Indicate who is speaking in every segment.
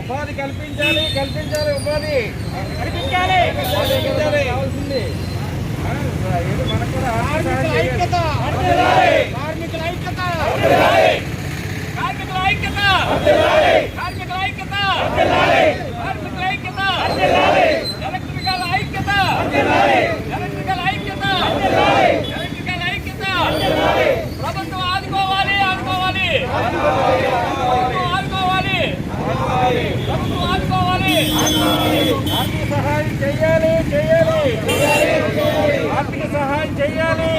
Speaker 1: ఉపాధి కల్పించాలి కల్పించాలి ఉపాధి.
Speaker 2: కల్పించాలి.
Speaker 1: ఆర్థిక సహాయం చేయాలి చేయాలి ఆర్థిక సహాయం చేయాలి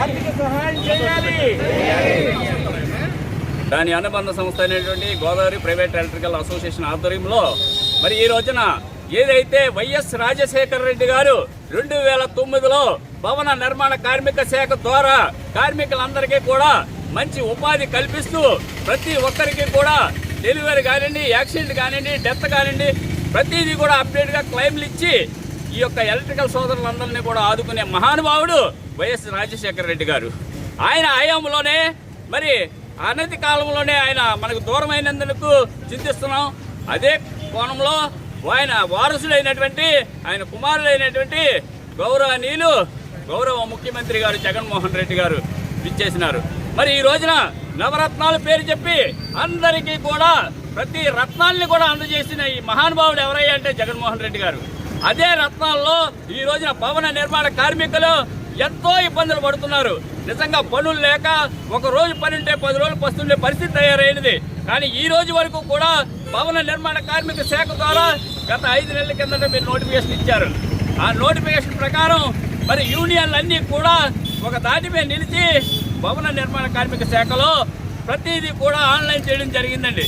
Speaker 1: ఆర్థిక సహాయం చేయాలి
Speaker 3: దాని అనుబంధ సంస్థ అయినటువంటి గోదావరి ప్రైవేట్ ఎలక్ట్రికల్ అసోసియేషన్ ఆధ్వర్యంలో మరి ఈ రోజున ఏదైతే వైఎస్ రాజశేఖర రెడ్డి గారు రెండు వేల తొమ్మిదిలో భవన నిర్మాణ కార్మిక శాఖ ద్వారా కార్మికులందరికీ కూడా మంచి ఉపాధి కల్పిస్తూ ప్రతి ఒక్కరికి కూడా డెలివరీ కానివ్వండి యాక్సిడెంట్ కానివ్వండి డెత్ కానివ్వండి ప్రతిదీ కూడా అప్డేట్గా క్లైమ్లు ఇచ్చి ఈ యొక్క ఎలక్ట్రికల్ సోదరులందరినీ కూడా ఆదుకునే మహానుభావుడు వైఎస్ రాజశేఖర రెడ్డి గారు. ఆయన హయాంలోనే మరి అనతి కాలంలోనే ఆయన మనకు దూరమైనందుకు చింతిస్తున్నాం. అదే కోణంలో ఆయన వారసుడైనటువంటి ఆయన కుమారుడైనటువంటి గౌరవనీయులు గౌరవ ముఖ్యమంత్రి గారు జగన్మోహన్ రెడ్డి గారు ఇచ్చేసినారు మరి ఈ రోజున నవరత్నాలు పేరు చెప్పి అందరికీ కూడా ప్రతి రత్నాల్ని కూడా అందజేసిన ఈ మహానుభావుడు ఎవరయ్యా అంటే జగన్మోహన్ రెడ్డి గారు. అదే రత్నాల్లో ఈ రోజున భవన నిర్మాణ కార్మికులు ఎంతో ఇబ్బందులు పడుతున్నారు. నిజంగా పనులు లేక ఒక రోజు పని ఉంటే పది రోజులు పస్తుండే పరిస్థితి తయారైనది కానీ ఈ రోజు వరకు కూడా భవన నిర్మాణ కార్మిక శాఖ ద్వారా గత ఐదు నెలల కిందట మీరు నోటిఫికేషన్ ఇచ్చారు. ఆ నోటిఫికేషన్ ప్రకారం మరి యూనియన్లన్నీ కూడా ఒక దాటి మీద నిలిచి భవన నిర్మాణ కార్మిక శాఖలో ప్రతిదీ కూడా ఆన్లైన్ చేయడం జరిగిందండి.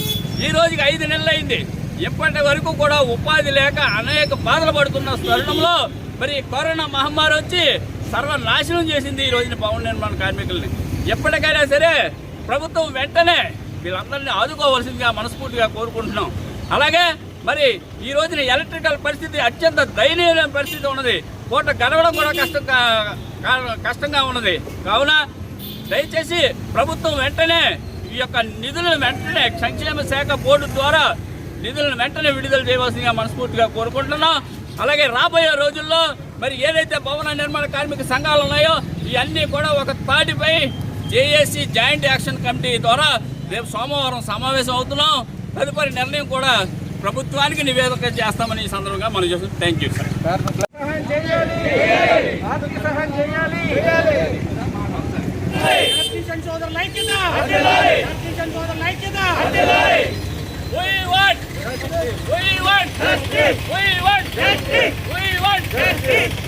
Speaker 3: ఈ రోజుకి ఐదు నెలలైంది. ఇప్పటి వరకు కూడా ఉపాధి లేక అనేక బాధలు పడుతున్న తరుణంలో మరి కరోనా మహమ్మారి వచ్చి సర్వనాశనం చేసింది ఈ రోజున భవన నిర్మాణ కార్మికుల్ని. ఎప్పటికైనా సరే ప్రభుత్వం వెంటనే వీళ్ళందరినీ ఆదుకోవాల్సిందిగా మనస్ఫూర్తిగా కోరుకుంటున్నాం. అలాగే మరి ఈ రోజున ఎలక్ట్రికల్ పరిస్థితి అత్యంత దయనీయమైన పరిస్థితి ఉన్నది. కోట గడవడం కూడా కష్టం కా- కష్టంగా ఉన్నది. కావున దయచేసి ప్రభుత్వం వెంటనే ఈ యొక్క నిధులను వెంటనే సంక్షేమ శాఖ బోర్డు ద్వారా నిధులను వెంటనే విడుదల చేయవలసిందిగా మనస్ఫూర్తిగా కోరుకుంటున్నాం. అలాగే రాబోయే రోజుల్లో మరి ఏదైతే భవన నిర్మాణ కార్మిక సంఘాలు ఉన్నాయో ఇవన్నీ కూడా ఒక తాటిపై జేఏసీ జాయింట్ యాక్షన్ కమిటీ ద్వారా రేపు సోమవారం సమావేశం అవుతున్నాం. తదుపరి నిర్ణయం కూడా ప్రభుత్వానికి నివేదిక చేస్తామని ఈ సందర్భంగా మనం చేస్తాం thank you sir
Speaker 1: ಐಕ್ಯದ confusion
Speaker 2: We want justice. We want justice.
Speaker 3: We want justice. We want justice.